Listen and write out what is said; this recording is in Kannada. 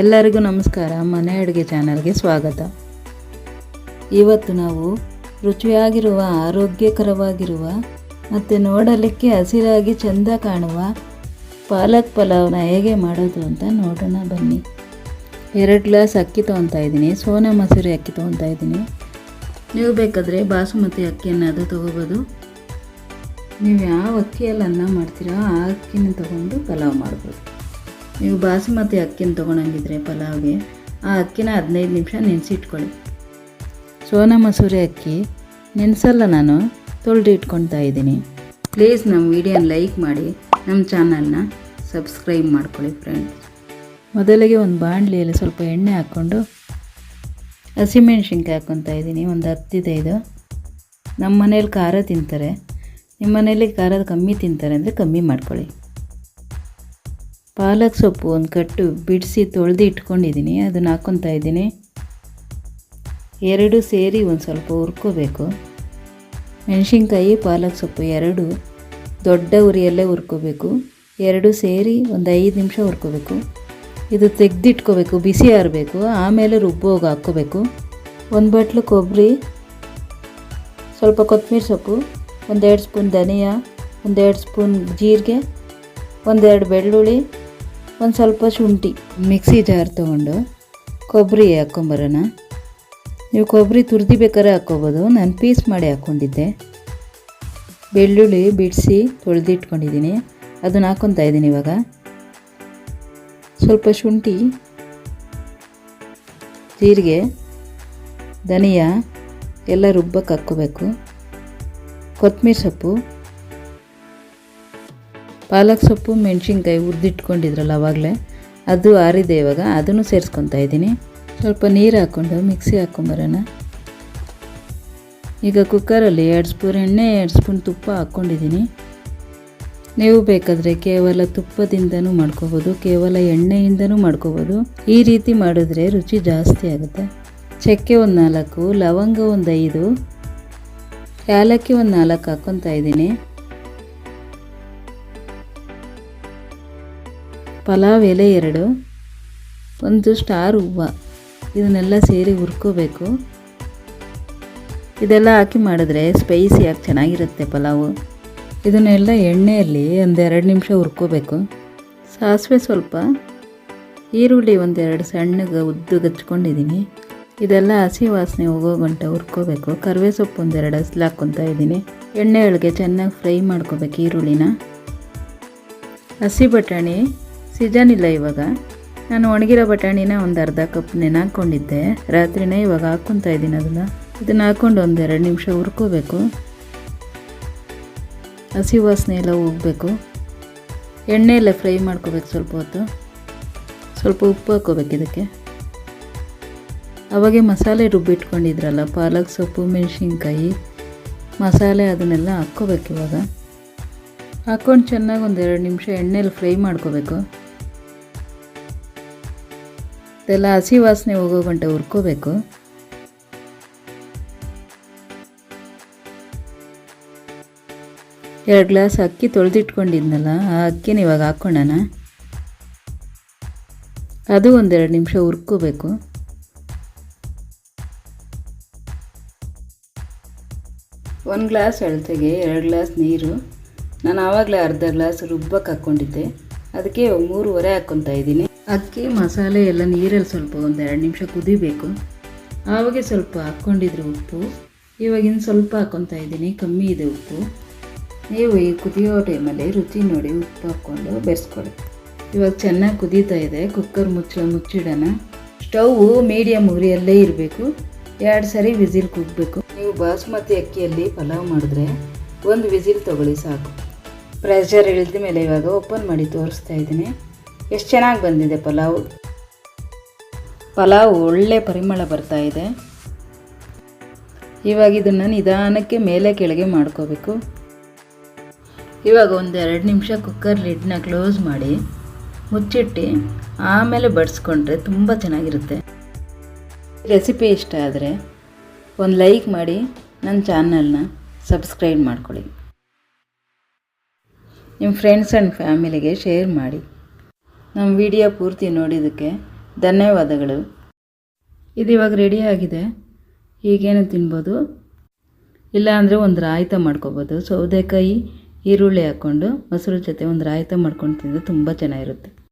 ಎಲ್ಲರಿಗೂ ನಮಸ್ಕಾರ. ಮನೆ ಅಡುಗೆ ಚಾನಲ್ಗೆ ಸ್ವಾಗತ. ಇವತ್ತು ನಾವು ರುಚಿಯಾಗಿರುವ, ಆರೋಗ್ಯಕರವಾಗಿರುವ ಮತ್ತು ನೋಡಲಿಕ್ಕೆ ಹಸಿರಾಗಿ ಚೆಂದ ಕಾಣುವ ಪಾಲಕ್ ಪಲಾವ್ನ ಹೇಗೆ ಮಾಡೋದು ಅಂತ ನೋಡೋಣ ಬನ್ನಿ. ಎರಡು ಗ್ಲಾಸ್ ಅಕ್ಕಿ ತೊಗೊತಾ ಇದ್ದೀನಿ. ಸೋನಾ ಮಸೂರಿ ಅಕ್ಕಿ ತೊಗೊತಾ ಇದ್ದೀನಿ. ನೀವು ಬೇಕಾದರೆ ಬಾಸುಮತಿ ಅಕ್ಕಿಯನ್ನಾದರೂ ತೊಗೋಬೋದು. ನೀವು ಯಾವ ಅಕ್ಕಿಯಲ್ಲಿ ಅನ್ನ ಮಾಡ್ತೀರೋ ಆ ಅಕ್ಕಿನ ತೊಗೊಂಡು ಪಲಾವ್ ಮಾಡ್ಬೋದು. ನೀವು ಬಾಸುಮತಿ ಅಕ್ಕಿನ ತೊಗೊಳಂಗಿದ್ರೆ ಪಲಾವ್ಗೆ, ಆ ಅಕ್ಕಿನ ಹದಿನೈದು ನಿಮಿಷ ನೆನೆಸಿಟ್ಕೊಳ್ಳಿ. ಸೋನಾ ಮಸೂರಿ ಅಕ್ಕಿ, ನೆನೆಸಲ್ಲ ನಾನು, ತೊಳೆದು ಇಟ್ಕೊಳ್ತಾ ಇದ್ದೀನಿ. ಪ್ಲೀಸ್ ನಮ್ಮ ವಿಡಿಯೋನ ಲೈಕ್ ಮಾಡಿ, ನಮ್ಮ ಚಾನಲ್ನ ಸಬ್ಸ್ಕ್ರೈಬ್ ಮಾಡ್ಕೊಳ್ಳಿ ಫ್ರೆಂಡ್ಸ್. ಮೊದಲಿಗೆ ಒಂದು ಬಾಣಲಿಯಲ್ಲಿ ಸ್ವಲ್ಪ ಎಣ್ಣೆ ಹಾಕ್ಕೊಂಡು, ಹಸಿಮೆಣ್ಸಿನ್ಕಾಯಿ ಹಾಕ್ಕೊತಾ ಇದ್ದೀನಿ, ಒಂದು ಹತ್ತಿದೈದು ನಮ್ಮ ಮನೇಲಿ ಖಾರ ತಿಂತಾರೆ. ನಿಮ್ಮ ಮನೇಲಿ ಖಾರ ಕಮ್ಮಿ ತಿಂತಾರೆ ಅಂದರೆ ಕಮ್ಮಿ ಮಾಡ್ಕೊಳ್ಳಿ. ಪಾಲಕ್ ಸೊಪ್ಪು ಒಂದು ಕಟ್ಟು ಬಿಡಿಸಿ ತೊಳೆದು ಇಟ್ಕೊಂಡಿದ್ದೀನಿ, ಅದನ್ನು ಹಾಕ್ಕೊತಾ ಇದ್ದೀನಿ. ಎರಡು ಸೇರಿ ಒಂದು ಸ್ವಲ್ಪ ಹುರ್ಕೋಬೇಕು. ಮೆಣಸಿನ್ಕಾಯಿ, ಪಾಲಕ್ ಸೊಪ್ಪು ಎರಡು, ದೊಡ್ಡ ಉರಿಯಲ್ಲೇ ಹುರ್ಕೋಬೇಕು. ಎರಡು ಸೇರಿ ಒಂದು ಐದು ನಿಮಿಷ ಹುರ್ಕೋಬೇಕು. ಇದು ತೆಗೆದಿಟ್ಕೋಬೇಕು, ಬಿಸಿ ಆರಬೇಕು, ಆಮೇಲೆ ರುಬ್ಬೋಗಿ ಹಾಕ್ಕೋಬೇಕು. ಒಂದು ಬಟ್ಲು ಕೊಬ್ಬರಿ ಸ್ವಲ್ಪ ಕೊತ್ತಂಬರಿ ಸೊಪ್ಪು, ಒಂದೆರಡು ಸ್ಪೂನ್ ಧನಿಯಾ, ಒಂದೆರಡು ಸ್ಪೂನ್ ಜೀರಿಗೆ, ಒಂದೆರಡು ಬೆಳ್ಳುಳ್ಳಿ ಒಂದು ಸ್ವಲ್ಪ ಶುಂಠಿ ಮಿಕ್ಸಿ ಜಾರ್ ತೊಗೊಂಡು ಕೊಬ್ಬರಿ ಹಾಕ್ಕೊಂಬರೋಣ ನೀವು ಕೊಬ್ಬರಿ ತುರ್ದಿ ಬೇಕಾದ್ರೆ ಹಾಕ್ಕೋಬೋದು ನಾನು ಪೀಸ್ ಮಾಡಿ ಹಾಕ್ಕೊಂಡಿದ್ದೆ ಬೆಳ್ಳುಳ್ಳಿ ಬಿಡಿಸಿ ತೊಳೆದಿಟ್ಕೊಂಡಿದ್ದೀನಿ. ಅದನ್ನು ಹಾಕ್ಕೊತಾ ಇದ್ದೀನಿ ಇವಾಗ. ಸ್ವಲ್ಪ ಶುಂಠಿ, ಜೀರಿಗೆ, ಧನಿಯಾ, ಎಲ್ಲ ರುಬ್ಬಕ್ಕೆ ಹಾಕ್ಕೋಬೇಕು. ಕೊತ್ತಂಬರಿ ಸೊಪ್ಪು. ಪಾಲಕ್ ಸೊಪ್ಪು, ಮೆಣಸಿನ್ಕಾಯಿ ಉರ್ದಿಟ್ಕೊಂಡಿದ್ರಲ್ಲ ಅವಾಗಲೇ? ಅದು ಆರಿದೆ ಇವಾಗ, ಅದನ್ನು ಸೇರಿಸ್ಕೊತಾ ಇದ್ದೀನಿ. ಸ್ವಲ್ಪ ನೀರು ಹಾಕ್ಕೊಂಡು ಮಿಕ್ಸಿ ಹಾಕ್ಕೊಂಬರೋಣ ಈಗ ಕುಕ್ಕರಲ್ಲಿ ಎರಡು ಸ್ಪೂನ್ ಎಣ್ಣೆ, ಎರಡು ಸ್ಪೂನ್ ತುಪ್ಪ ಹಾಕ್ಕೊಂಡಿದ್ದೀನಿ. ನೀವು ಬೇಕಾದರೆ ಕೇವಲ ತುಪ್ಪದಿಂದನೂ ಮಾಡ್ಕೋಬೋದು, ಕೇವಲ ಎಣ್ಣೆಯಿಂದನೂ ಮಾಡ್ಕೋಬೋದು. ಈ ರೀತಿ ಮಾಡಿದ್ರೆ ರುಚಿ ಜಾಸ್ತಿ ಆಗುತ್ತೆ. ಚಕ್ಕೆ ಒಂದು ನಾಲ್ಕು, ಲವಂಗ ಒಂದು ಐದು, ಏಲಕ್ಕಿ ಒಂದು ನಾಲ್ಕು ಹಾಕ್ಕೊತಾ ಇದ್ದೀನಿ. ಪಲಾವ್ ಎಲೆ ಎರಡು, ಒಂದು ಸ್ಟಾರ್ ಹೂವು ಇದನ್ನೆಲ್ಲ ಸೇರಿ ಹುರ್ಕೋಬೇಕು. ಇದೆಲ್ಲ ಹಾಕಿ ಮಾಡಿದ್ರೆ ಸ್ಪೈಸಿಯಾಗಿ ಚೆನ್ನಾಗಿರುತ್ತೆ ಪಲಾವು. ಇದನ್ನೆಲ್ಲ ಎಣ್ಣೆಯಲ್ಲಿ ಒಂದೆರಡು ನಿಮಿಷ ಹುರ್ಕೋಬೇಕು. ಸಾಸಿವೆ ಸ್ವಲ್ಪ, ಈರುಳ್ಳಿ ಒಂದೆರಡು ಸಣ್ಣಗೆ ಉದ್ದು ಹಚ್ಕೊಂಡಿದ್ದೀನಿ ಇದೆಲ್ಲ ಹಸಿ ವಾಸನೆ ಹೋಗೋ ಗಂಟೆ ಹುರ್ಕೋಬೇಕು. ಕರಿವೆ ಸೊಪ್ಪು ಒಂದೆರಡು ಹಸಿಲು ಹಾಕ್ಕೊತಾ ಇದ್ದೀನಿ ಎಣ್ಣೆ ಒಳಗೆ ಚೆನ್ನಾಗಿ ಫ್ರೈ ಮಾಡ್ಕೋಬೇಕು ಈರುಳ್ಳಿನ. ಹಸಿ ಬಟಾಣಿ ಇಲ್ಲ ಇವಾಗ. ನಾನು ಒಣಗಿರೋ ಬಟಾಣಿನ ಒಂದು ಅರ್ಧ ಕಪ್ ನೆನಾಕೊಂಡಿದ್ದೆ. ರಾತ್ರಿನೇ ಇವಾಗ ಹಾಕ್ಕೊತಾ ಇದ್ದೀನಿ ಅದನ್ನು. ಇದನ್ನು ಹಾಕ್ಕೊಂಡು ಒಂದೆರಡು ನಿಮಿಷ ಹುರ್ಕೋಬೇಕು. ಹಸಿ ವಾಸನೆ ಎಲ್ಲ ಹೋಗಬೇಕು. ಎಣ್ಣೆ ಎಲ್ಲ ಫ್ರೈ ಮಾಡ್ಕೋಬೇಕು ಸ್ವಲ್ಪ ಹೊತ್ತು. ಸ್ವಲ್ಪ ಉಪ್ಪು ಹಾಕೋಬೇಕು ಇದಕ್ಕೆ. ಅವಾಗೆ ಮಸಾಲೆ ರುಬ್ಬಿಟ್ಕೊಂಡಿದ್ರಲ್ಲ ಪಾಲಕ್ ಸೊಪ್ಪು, ಮೆಣಸಿನ್ಕಾಯಿ, ಮಸಾಲೆ ಅದನ್ನೆಲ್ಲ ಹಾಕ್ಕೋಬೇಕು ಇವಾಗ. ಹಾಕ್ಕೊಂಡು ಚೆನ್ನಾಗಿ ಒಂದೆರಡು ನಿಮಿಷ ಎಣ್ಣೆಲಿ ಫ್ರೈ ಮಾಡ್ಕೋಬೇಕು. ಇದೆಲ್ಲ ಹಸಿ ವಾಸನೆ ಹೋಗೋ ಗಂಟೆ ಹುರ್ಕೋಬೇಕು. ಎರಡು ಗ್ಲಾಸ್ ಅಕ್ಕಿ ತೊಳೆದಿಟ್ಕೊಂಡಿದ್ನಲ್ಲ, ಆ ಅಕ್ಕಿನ ಇವಾಗ ಹಾಕ್ಕೊಳ್ಳೋಣ ಅದು ಒಂದೆರಡು ನಿಮಿಷ ಹುರ್ಕೋಬೇಕು. ಒಂದು ಗ್ಲಾಸ್ ಅಳತೆಗೆ ಎರಡು ಗ್ಲಾಸ್ ನೀರು. ನಾನು ಆವಾಗಲೇ ಅರ್ಧ ಗ್ಲಾಸ್ ರುಬ್ಬಕ್ಕೆ ಹಾಕ್ಕೊಂಡಿದ್ದೆ. ಅದಕ್ಕೆ ಮೂರುವರೆ ಹಾಕ್ಕೊತಾ ಇದ್ದೀನಿ. ಅಕ್ಕಿ ಮಸಾಲೆ ಎಲ್ಲ ನೀರಲ್ಲಿ ಸ್ವಲ್ಪ ಒಂದು ಎರಡು ನಿಮಿಷ ಕುದಿಬೇಕು. ಆವಾಗೆ ಸ್ವಲ್ಪ ಹಾಕ್ಕೊಂಡಿದ್ರೆ ಉಪ್ಪು. ಇವಾಗಿನ ಸ್ವಲ್ಪ ಹಾಕ್ಕೊತಾ ಇದ್ದೀನಿ, ಕಮ್ಮಿ ಇದೆ ಉಪ್ಪು. ನೀವು ಈ ಕುದಿಯೋ ಟೈಮಲ್ಲಿ ರುಚಿ ನೋಡಿ ಉಪ್ಪು ಹಾಕ್ಕೊಂಡು ಬೆರೆಸ್ಕೊಳ್ಳಿ. ಇವಾಗ ಚೆನ್ನಾಗಿ ಕುದೀತಾ ಇದೆ, ಕುಕ್ಕರ್ ಮುಚ್ಚ ಮುಚ್ಚಿಡೋಣ. ಸ್ಟವ್ ಮೀಡಿಯಮ್ ಉರಿಯಲ್ಲೇ ಇರಬೇಕು. ಎರಡು ಸರಿ ವಿಸಿಲ್ ಕುಗ್ಬೇಕು. ನೀವು ಬಾಸುಮತಿ ಅಕ್ಕಿಯಲ್ಲಿ ಪಲಾವ್ ಮಾಡಿದ್ರೆ ಒಂದು ವಿಸಿಲ್ ತೊಗೊಳ್ಳಿ ಸಾಕು. ಪ್ರೆಷರ್ ಇಳಿದ ಮೇಲೆ ಇವಾಗ ಓಪನ್ ಮಾಡಿ ತೋರಿಸ್ತಾ ಇದ್ದೀನಿ. ಎಷ್ಟು ಚೆನ್ನಾಗಿ ಬಂದಿದೆ ಪಲಾವ್? ಪಲಾವ್ ಒಳ್ಳೆ ಪರಿಮಳ ಬರ್ತಾ ಇದೆ. ಇವಾಗ ಇದನ್ನು ನಿಧಾನಕ್ಕೆ ಮೇಲೆ ಕೆಳಗೆ ಮಾಡ್ಕೋಬೇಕು. ಇವಾಗ ಒಂದು ಎರಡು ನಿಮಿಷ ಕುಕ್ಕರ್ ಲಿಡ್ನ ಕ್ಲೋಸ್ ಮಾಡಿ ಮುಚ್ಚಿಟ್ಟು ಆಮೇಲೆ ಬಡಿಸ್ಕೊಂಡ್ರೆ ತುಂಬ ಚೆನ್ನಾಗಿರುತ್ತೆ. ರೆಸಿಪಿ ಇಷ್ಟ ಆದರೆ ಒಂದು ಲೈಕ್ ಮಾಡಿ ನನ್ನ ಚಾನಲ್ನ ಸಬ್ಸ್ಕ್ರೈಬ್ ಮಾಡ್ಕೊಳ್ಳಿ. ನಿಮ್ಮ ಫ್ರೆಂಡ್ಸ್ ಆ್ಯಂಡ್ ಫ್ಯಾಮಿಲಿಗೆ ಶೇರ್ ಮಾಡಿ. ನಮ್ಮ ವಿಡಿಯೋ ಪೂರ್ತಿ ನೋಡಿದ್ದಕ್ಕೆ ಧನ್ಯವಾದಗಳು. ಇದು ಇವಾಗ ರೆಡಿ ಆಗಿದೆ. ಈಗೇನು ತಿನ್ಬೋದು? ಇಲ್ಲಾಂದರೆ ಒಂದು ರಾಯಿತ ಮಾಡ್ಕೋಬೋದು. ಸೌದೆಕಾಯಿ ಈರುಳ್ಳಿ ಹಾಕ್ಕೊಂಡು, ಮೊಸರು ಜೊತೆ ಒಂದು ರಾಯಿತ ಮಾಡ್ಕೊಂಡು ತಿಂದರೆ ತುಂಬ ಚೆನ್ನಾಗಿರುತ್ತೆ.